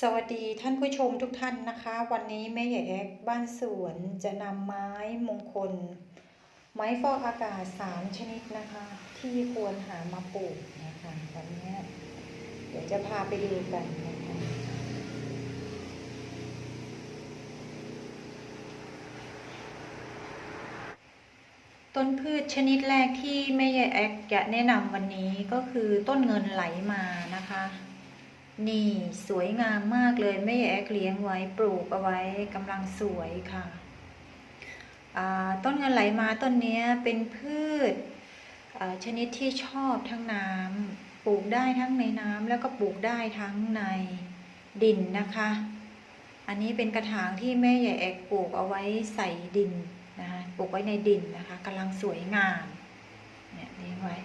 สวัสดีท่านผู้ชมทุกท่านนะคะ วันนี้แม่ใหญ่แอกบ้านสวนจะนำไม้มงคล ไม้ฟอกอากาศ3ชนิดนะคะ ที่ควรหามาปลูกนะคะวันนี้เดี๋ยวจะพาไปดูกันนะคะต้นพืชชนิดแรกที่แม่ใหญ่แอกจะแนะนำวันนี้ก็คือต้นเงินไหลมานะคะ นี่สวยงามมากเลยแม่แอกเลี้ยงไว้ปลูกเอาไว้กำลังสวยค่ะต้นเงินไหลมาต้นนี้เป็นพืชชนิดที่ชอบทั้งน้ำปลูกได้ทั้งในน้ำแล้วก็ปลูกได้ทั้งในดินนะคะ อันนี้เป็นกระถางที่แม่ใหญ่แอกปลูกเอาไว้ใส่ดินนะคะปลูกไว้ในดินนะคะกำลังสวยงามเนี่ยเลี้ยงไว้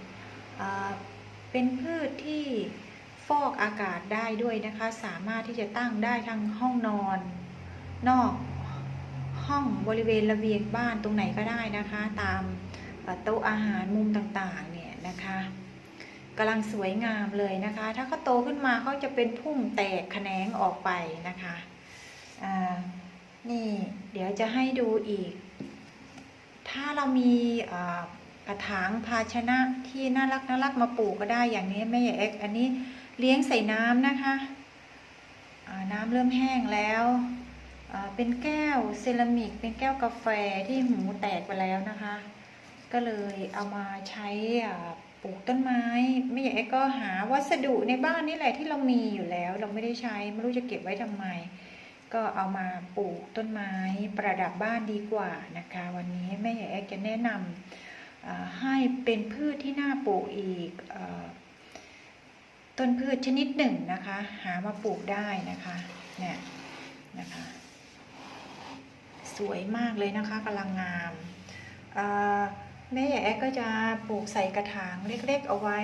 เป็นพืชที่ ฟอกอากาศได้ด้วยนะคะ สามารถที่จะตั้งได้ทั้งห้องนอน นอกห้องบริเวณระเบียงบ้านตรงไหนก็ได้นะคะ ตามโต๊ะอาหารมุมต่างๆเนี่ยนะคะกำลังสวยงามเลยนะคะ ถ้าเขาโตขึ้นมาเขาจะเป็นพุ่มแตกแขนงออกไปนะคะนี่เดี๋ยวจะให้ดูอีก ถ้าเรามีกระถางภาชนะที่น่ารักน่ารักมาปลูกก็ได้อย่างนี้แม่ใหญ่เอ็กอันนี้ เลี้ยงใส่น้ำนะคะน้ำเริ่มแห้งแล้วเป็นแก้วเซรามิก เป็นแก้วกาแฟที่หูแตกไปแล้วนะคะ ก็เลยเอามาใช้ปลูกต้นไม้ ไม่อยากก็หาวัสดุในบ้านนี่แหละที่เรามีอยู่แล้ว เราไม่ได้ใช้ไม่รู้จะเก็บไว้ทำไม ก็เอามาปลูกต้นไม้ประดับบ้านดีกว่านะคะ วันนี้แม่ใหญ่แอกจะแนะนำให้เป็นพืชที่น่าปลูกอีกอ ต้นพืชชนิดหนึ่งนะคะ หามาปลูกได้นะคะเนี่ยนะคะ สวยมากเลยนะคะกำลังงามแม่ใหญ่แอ๊กก็จะปลูกใส่กระถางเล็กๆเอาไว้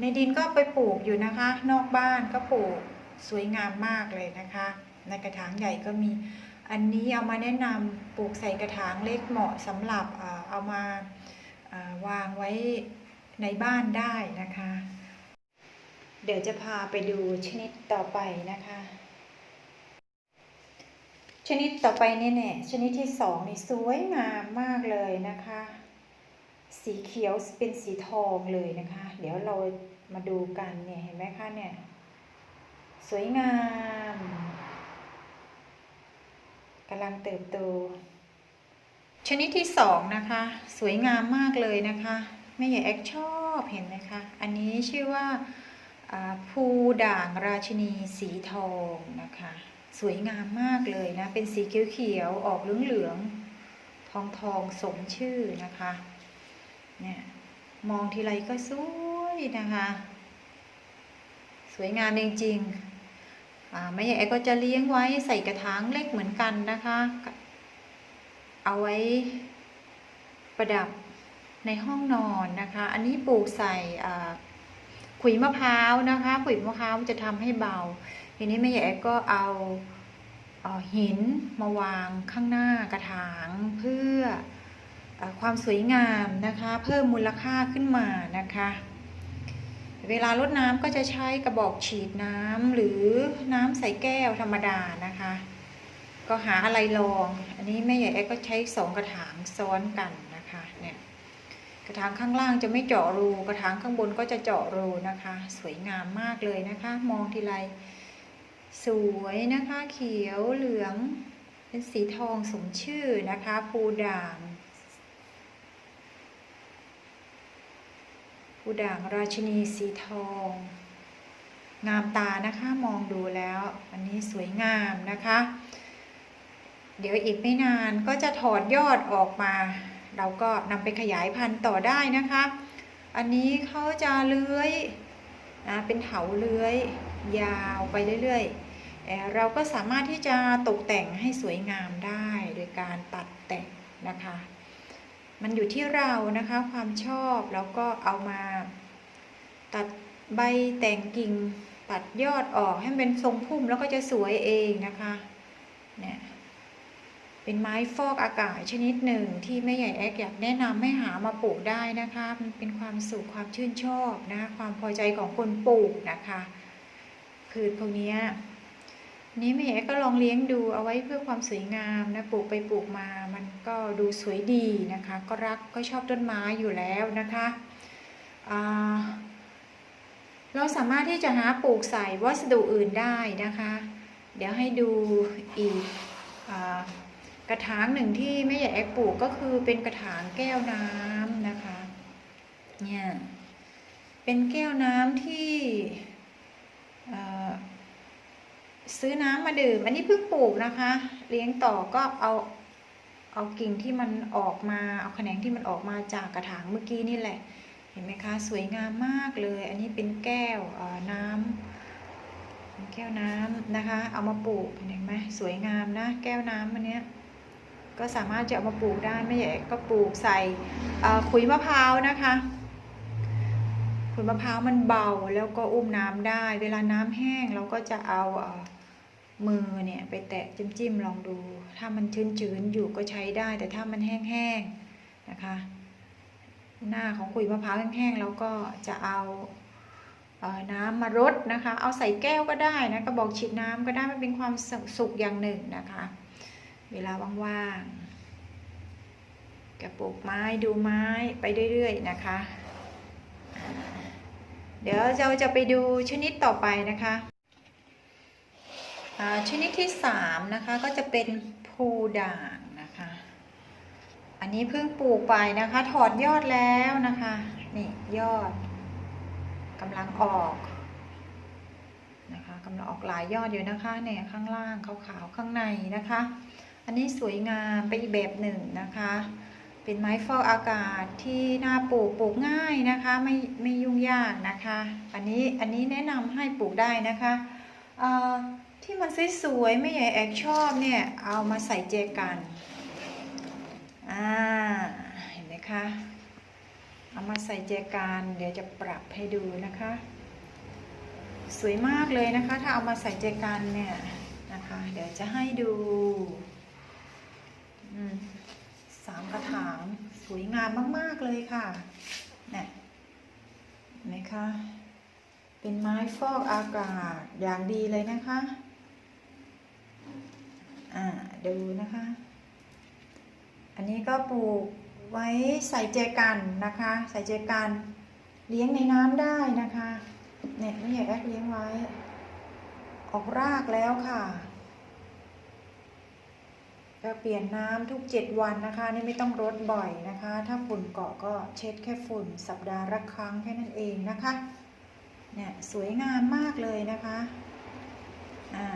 ในดินก็ไปปลูกอยู่นะคะ นอกบ้านก็ปลูกสวยงามมากเลยนะคะ ในกระถางใหญ่ก็มีอันนี้เอามาแนะนำปลูกใส่กระถางเล็กเหมาะสำหรับเอามาวางไว้ ในบ้านได้นะคะ เดี๋ยวจะพาไปดูชนิดต่อไปนะคะ ชนิดต่อไปเนี่ยแน่ยชนิดที่สองนี่สวยงามมากเลยนะคะ สีเขียวเป็นสีทองเลยนะคะ เดี๋ยวเรามาดูกันเนี่ยเห็นไหมคะเนี่ยสวยงามกำลังเติบโต ชนิดที่สองนะคะ สวยงามมากเลยนะคะ แม่ใหญ่แอกชอบเห็นไหมคะ อันนี้ชื่อว่าภูด่างราชินีสีทองนะคะ สวยงามมากเลยนะ เป็นสีเขียวๆออกเหลืองๆทองทองสมชื่อนะคะเนี่ยมองทีไรก็สวยนะคะ สวยงามจริงๆแม่ใหญ่แอกก็จะเลี้ยงไว้ใส่กระถางเล็กเหมือนกันนะคะ เอาไว้ประดับ ในห้องนอนนะคะ อันนี้ปลูกใส่ขุยมะพร้าวนะคะขุยมะพร้าวจะทำให้เบา ทีนี้แม่ใหญ่ก็เอาเออหินมาวางข้างหน้ากระถางเพื่ออความสวยงามนะคะ เพิ่มมูลค่าขึ้นมานะคะ เวลารดน้ำก็จะใช้กระบอกฉีดน้ำหรือน้ำใส่แก้วธรรมดานะคะ ก็หาอะไรลอง อันนี้แม่ใหญ่แอ๊ก็ใช้สองกระถางซ้อนกันนะคะเนี่ย กระถางข้างล่างจะไม่เจาะรู กระถางข้างบนก็จะเจาะรูนะคะ สวยงามมากเลยนะคะ มองทีไรสวยนะคะ เขียวเหลืองเป็นสีทองสมชื่อนะคะภูด่างภูด่างราชินีสีทอง งามตานะคะมองดูแล้ว อันนี้สวยงามนะคะ เดี๋ยวอีกไม่นานก็จะถอดยอดออกมา เราก็นำไปขยายพันธุ์ต่อได้นะคะ อันนี้เขาจะเลื้อยนะเป็นเถาเลื้อยยาวไปเรื่อยๆ เราก็สามารถที่จะตกแต่งให้สวยงามได้โดยการตัดแต่งนะคะ มันอยู่ที่เรานะคะความชอบแล้วก็เอามาตัดใบแต่งกิ่งตัดยอดออกให้เป็นทรงพุ่มแล้วก็จะสวยเองนะคะเนี่ย เป็นไม้ฟอกอากาศชนิดหนึ่งที่แม่ใหญ่แอกอยากแนะนำให้หามาปลูกได้นะคะ มันเป็นความสุขความชื่นชอบนะความพอใจของคนปลูกนะคะพืชพวกนี้นี้แม่ก็ลองเลี้ยงดูเอาไว้เพื่อความสวยงามนะปลูกไปปลูกมา มันก็ดูสวยดีนะคะ ก็รักก็ชอบต้นไม้อยู่แล้วนะคะเราสามารถที่จะหาปลูกใส่วัสดุอื่นได้นะคะ เดี๋ยวให้ดูอีกอา กระถางหนึ่งที่แม่ใหญ่แอกปลูกก็คือเป็นกระถางแก้วน้ำนะคะ เนี่ย เป็นแก้วน้ำที่ซื้อน้ำมาดื่ม อันนี้เพิ่งปลูกนะคะ เลี้ยงต่อก็เอาเอากิ่งที่มันออกมา เอาแขนงที่มันออกมาจากกระถางเมื่อกี้นี่แหละ เห็นไหมคะ สวยงามมากเลย อันนี้เป็นแก้วน้ำแก้วน้ำนะคะ เอามาปลูกเห็นไหมสวยงามนะ แก้วน้ำอันเนี้ย ก็สามารถจะเอามาปลูกได้ไม่ใหญ่ก็ปลูกใส่ขุยมะพร้าวนะคะผลมะพร้าวมันเบาแล้วก็อุ้มน้ำได้ เวลาน้ำแห้งเราก็จะเอาเอมือเนี่ยไปแตะจิ้มๆลองดู ถ้ามันชื้นๆอยู่ก็ใช้ได้ แต่ถ้ามันแห้งๆนะคะ หน้าของขุยมะพร้าวแห้งๆแล้วก็จะเอาเอน้ำมารดนะคะ เอาใส่แก้วก็ได้นะกระบอกฉีดน้ำก็ได้มันเป็นความสุขอย่างหนึ่งนะคะ เวลาว่างๆกระปลูกไม้ดูไม้ไปเรื่อยๆนะคะ เดี๋ยวเราจะไปดูชนิดต่อไปนะคะชนิดที่สามนะคะก็จะเป็นภูด่างนะคะ อันนี้เพิ่งปลูกไปนะคะ ถอดยอดแล้วนะคะนี่ยอดกำลังออกนะคะกำลังออกหลายยอดอยู่นะคะเนี่ยข้างล่างขาวๆข้างในนะคะ อันนี้สวยงามไปอีกแบบหนึ่งนะคะ เป็นไม้ฟอกอากาศที่น่าปลูกปลูกง่ายนะคะไม่ไม่ยุ่งยากนะคะ อันนี้อันนี้แนะนำให้ปลูกได้นะคะเอ่อที่มันสวยๆไม่ใหญ่แอกชอบเนี่ยเอามาใส่เจกันอ่าเห็นไหมคะเอามาใส่เจกันเดี๋ยวจะปรับให้ดูนะคะ สวยมากเลยนะคะ ถ้าเอามาใส่เจกันเนี่ยนะคะ เดี๋ยวจะให้ดู สามกระถางสวยงามมาก ๆ เลยค่ะเนี่ยเห็นไหมคะ เป็นไม้ฟอกอากาศอย่างดีเลยนะคะ อ่าดูนะคะ อันนี้ก็ปลูกไว้ใส่เจกันนะคะ ใส่เจกันเลี้ยงในน้ำได้นะคะ เนี่ยไม่อยากแอกเลี้ยงไว้ ออกรากแล้วค่ะ ก็เปลี่ยนน้ำทุก 7 วันนะคะ นี่ไม่ต้องรดบ่อยนะคะ ถ้าฝุ่นเกาะก็เช็ดแค่ฝุ่น สัปดาห์ละครั้งแค่นั้นเองนะคะเนี่ยสวยงามมากเลยนะคะอ่า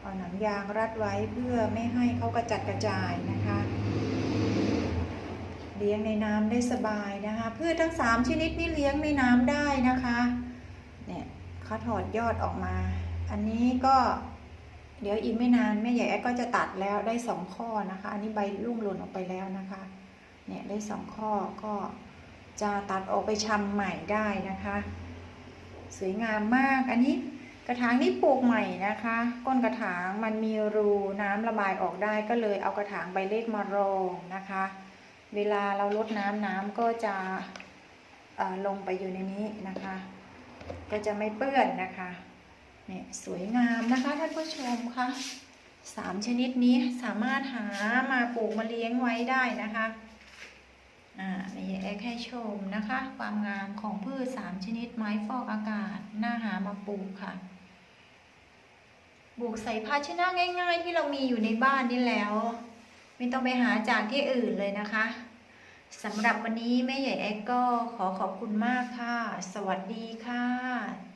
เอาหนังยางรัดไว้เพื่อไม่ให้เขากระจัดกระจายนะคะ เลี้ยงในน้ำได้สบายนะคะพืชทั้ง 3 ชนิดนี้เลี้ยงในน้ำได้นะคะเนี่ยเขาถอดยอดออกมา อันนี้ก็ เดี๋ยวอีกไม่นานแม่ใหญ่แอ๊ก็จะตัดแล้วได้สองข้อนะคะ อันนี้ใบรุ่งหล่นออกไปแล้วนะคะ เนี่ยได้สองข้อก็จะตัดออกไปชำใหม่ได้นะคะ สวยงามมาก อันนี้กระถางนี้ปลูกใหม่นะคะ ก้นกระถางมันมีรูน้ำระบายออกได้ก็เลยเอากระถางใบเล็กมารองนะคะ เวลาเราลดน้ำน้ำก็จะลงไปอยู่ในนี้นะคะ ก็จะไม่เปื้อนนะคะ เนี่ยสวยงามนะคะท่านผู้ชมคะสามชนิดนี้สามารถหามาปลูกมาเลี้ยงไว้ได้นะคะอ่านี่แอคให้ชมนะคะ ความงามของพืชสามชนิดไม้ฟอกอากาศน่าหามาปลูกค่ะปลูกใส่ภาชนะง่าย ๆ ที่เรามีอยู่ในบ้านนี่แล้ว ไม่ต้องไปหาจากที่อื่นเลยนะคะสำหรับวันนี้แม่ใหญ่แอคก็ขอขอบคุณมากค่ะ สวัสดีค่ะ